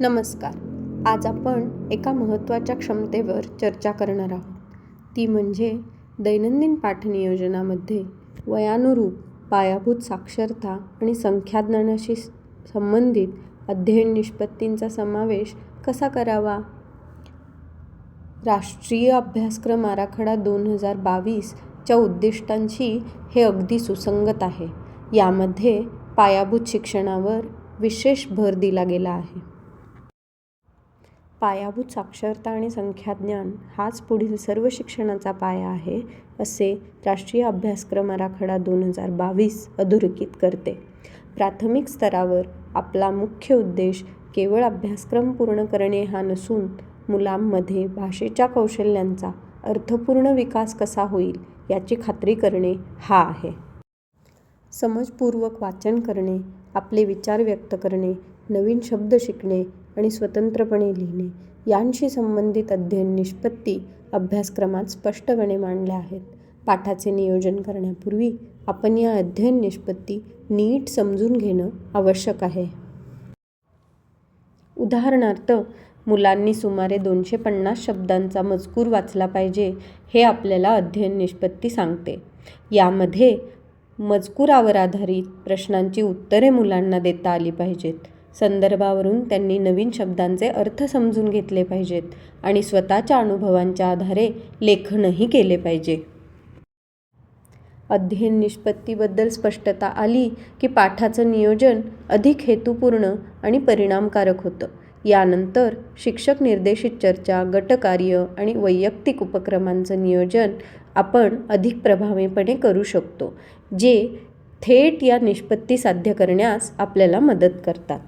नमस्कार. आज आपण एका महत्त्वाच्या क्षमतेवर चर्चा करणार आहोत. ती म्हणजे दैनंदिन पाठनियोजनामध्ये वयानुरूप पायाभूत साक्षरता आणि संख्याज्ञानाशी संबंधित अध्ययन निष्पत्तींचा समावेश कसा करावा? राष्ट्रीय अभ्यासक्रम आराखडा दोन हजार बावीसच्या उद्दिष्टांशी हे अगदी सुसंगत आहे. यामध्ये पायाभूत शिक्षणावर विशेष भर दिला गेला आहे. पायाभूत साक्षरता आणि संख्याज्ञान हाच पुढील सर्व शिक्षणाचा पाया आहे असे राष्ट्रीय अभ्यासक्रम आराखडा दोन हजार बावीस अधोरेखित करते. प्राथमिक स्तरावर आपला मुख्य उद्देश केवळ अभ्यासक्रम पूर्ण करणे हा नसून मुलांमध्ये भाषेच्या कौशल्यांचा अर्थपूर्ण विकास कसा होईल याची खात्री करणे हा आहे. समजपूर्वक वाचन करणे आपले विचार व्यक्त करणे नवीन शब्द शिकणे आणि स्वतंत्रपणे लिहिणे. यांशी संबंधित अध्ययन निष्पत्ती अभ्यासक्रमात स्पष्टपणे मांडल्या आहेत. पाठाचे नियोजन करण्यापूर्वी आपण या अध्ययन निष्पत्ती नीट समजून घेणं आवश्यक आहे. उदाहरणार्थ मुलांनी सुमारे दोनशे पन्नास शब्दांचा मजकूर वाचला पाहिजे हे आपल्याला अध्ययन निष्पत्ती सांगते. यामध्ये मजकुरावर आधारित प्रश्नांची उत्तरे मुलांना देता आली पाहिजेत. संदर्भावरून त्यांनी नवीन शब्दांचे अर्थ समजून घेतले पाहिजेत आणि स्वतःच्या अनुभवांच्या आधारे लेखनही केले पाहिजे. अध्ययन निष्पत्तीबद्दल स्पष्टता आली की पाठाचं नियोजन अधिक हेतुपूर्ण आणि परिणामकारक होतं. यानंतर शिक्षक निर्देशित चर्चा गटकार्य आणि वैयक्तिक उपक्रमांचं नियोजन आपण अधिक प्रभावीपणे करू शकतो जे थेट या निष्पत्ती साध्य करण्यास आपल्याला मदत करतात.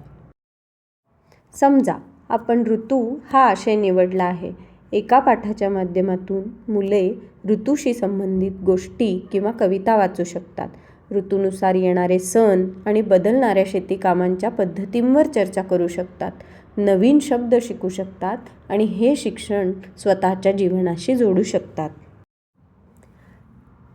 समजा आपण ऋतू हा आशय निवडला आहे. एका पाठाच्या माध्यमातून मुले ऋतूशी संबंधित गोष्टी किंवा कविता वाचू शकतात. ऋतूनुसार येणारे सण आणि बदलणाऱ्या शेतीकामांच्या पद्धतींवर चर्चा करू शकतात. नवीन शब्द शिकू शकतात आणि हे शिक्षण स्वतःच्या जीवनाशी जोडू शकतात.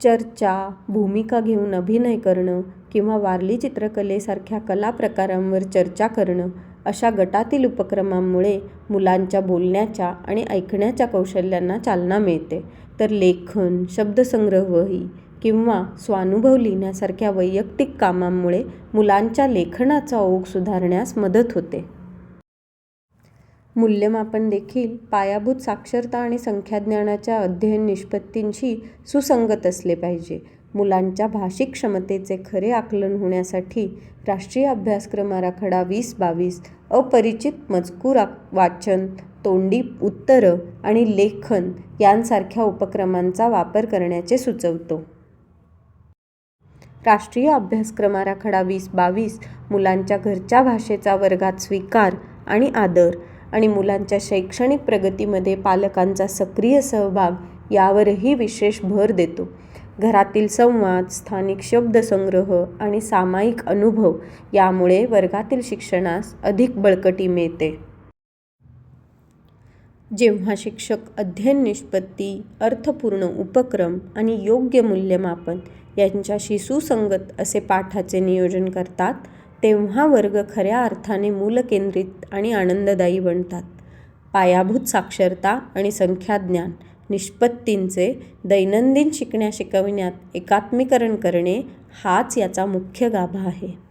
चर्चा भूमिका घेऊन अभिनय करणं किंवा वारली चित्रकलेसारख्या कला प्रकारांवर चर्चा करणं अशा गटातील उपक्रमांमुळे मुलांच्या बोलण्याच्या आणि ऐकण्याच्या कौशल्यांना चालना मिळते. तर लेखन शब्दसंग्रहही किंवा स्वानुभव लिहिण्यासारख्या वैयक्तिक कामांमुळे मुलांच्या लेखनाचा ओघ सुधारण्यास मदत होते. मूल्यमापन देखील पायाभूत साक्षरता आणि संख्याज्ञानाच्या अध्ययन निष्पत्तींशी सुसंगत असले पाहिजे. मुलांच्या भाषिक क्षमतेचे खरे आकलन होण्यासाठी राष्ट्रीय अभ्यासक्रम आराखडा वीस बावीस अपरिचित मजकूर वाचन तोंडी उत्तरं आणि लेखन यांसारख्या उपक्रमांचा वापर करण्याचे सुचवतो. राष्ट्रीय अभ्यासक्रम आराखडा वीस बावीस मुलांच्या घरच्या भाषेचा वर्गात स्वीकार आणि आदर आणि मुलांच्या शैक्षणिक प्रगतीमध्ये पालकांचा सक्रिय सहभाग यावरही विशेष भर देतो. घरातील संवाद स्थानिक शब्दसंग्रह आणि सामायिक अनुभव यामुळे वर्गातील शिक्षणास अधिक बळकटी मिळते. जेव्हा शिक्षक अध्ययन निष्पत्ती अर्थपूर्ण उपक्रम आणि योग्य मूल्यमापन यांच्याशी सुसंगत असे पाठाचे नियोजन करतात तेव्हा वर्ग खऱ्या अर्थाने मूलकेंद्रित आणि आनंददायी बनतात. पायाभूत साक्षरता आणि संख्याज्ञान निष्पत्तींचे दैनंदिन शिकण्या शिकविण्यात एकात्मीकरण करणे हाच याचा मुख्य गाभा आहे.